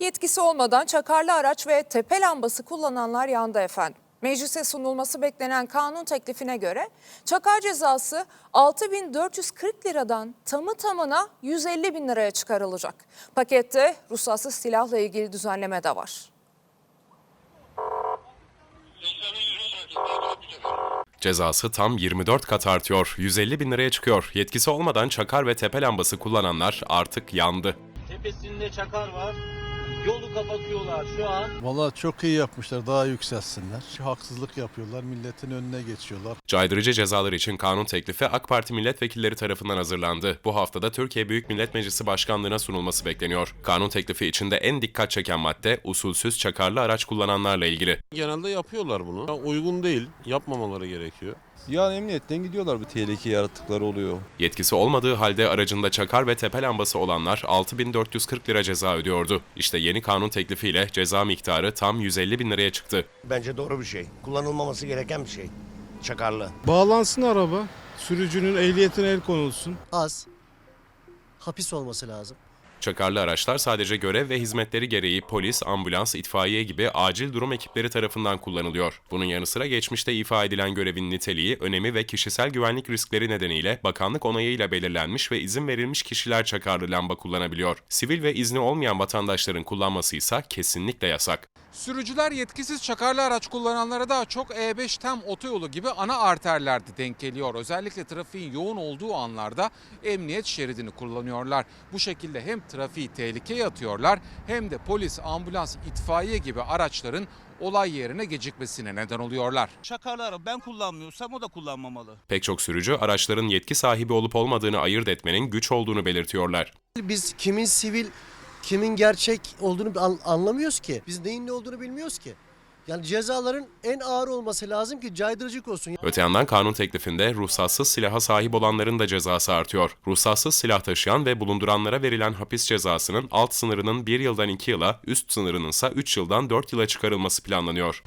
Yetkisi olmadan çakarlı araç ve tepe lambası kullananlar yandı efendim. Meclise sunulması beklenen kanun teklifine göre çakar cezası 6440 liradan tamı tamına 150 bin liraya çıkarılacak. Pakette ruhsatsız silahla ilgili düzenleme de var. Cezası tam 24 kat artıyor. 150 bin liraya çıkıyor. Yetkisi olmadan çakar ve tepe lambası kullananlar artık yandı. Tepesinde çakar var. Yolu kapatıyorlar şu an. Valla çok iyi yapmışlar daha yükselsinler. Haksızlık yapıyorlar milletin önüne geçiyorlar. Caydırıcı cezalar için kanun teklifi AK Parti milletvekilleri tarafından hazırlandı. Bu haftada Türkiye Büyük Millet Meclisi Başkanlığı'na sunulması bekleniyor. Kanun teklifi içinde en dikkat çeken madde usulsüz çakarlı araç kullananlarla ilgili. Genelde yapıyorlar bunu. Ya Uygun değil, yapmamaları gerekiyor. Yani emniyetten gidiyorlar bir tehlike yarattıkları oluyor. Yetkisi olmadığı halde aracında çakar ve tepe lambası olanlar 6440 lira ceza ödüyordu. İşte yeni kanun teklifiyle ceza miktarı tam 150 bin liraya çıktı. Bence doğru bir şey. Kullanılmaması gereken bir şey. Çakarlı. Bağlansın araba. Sürücünün ehliyetine el konulsun. az. Hapis olması lazım. Çakarlı araçlar sadece görev ve hizmetleri gereği polis, ambulans, itfaiye gibi acil durum ekipleri tarafından kullanılıyor. Bunun yanı sıra geçmişte ifa edilen görevin niteliği, önemi ve kişisel güvenlik riskleri nedeniyle bakanlık onayıyla belirlenmiş ve izin verilmiş kişiler çakarlı lamba kullanabiliyor. Sivil ve izni olmayan vatandaşların kullanması ise kesinlikle yasak. Sürücüler yetkisiz çakarlı araç kullananlara daha çok E5 tem otoyolu gibi ana arterlerde denk geliyor. Özellikle trafiğin yoğun olduğu anlarda emniyet şeridini kullanıyorlar. Bu şekilde hem trafiği tehlikeye atıyorlar hem de polis, ambulans, itfaiye gibi araçların olay yerine gecikmesine neden oluyorlar. Çakarlı araba ben kullanmıyorsam o da kullanmamalı. Pek çok sürücü araçların yetki sahibi olup olmadığını ayırt etmenin güç olduğunu belirtiyorlar. Biz kimin sivil, kimin gerçek olduğunu an- anlamıyoruz ki. Biz neyin ne olduğunu bilmiyoruz ki. Yani cezaların en ağır olması lazım ki caydırıcılık olsun. Öte yandan kanun teklifinde ruhsatsız silaha sahip olanların da cezası artıyor. Ruhsatsız silah taşıyan ve bulunduranlara verilen hapis cezasının alt sınırının 1 yıldan 2 yıla, üst sınırının ise 3 yıldan 4 yıla çıkarılması planlanıyor.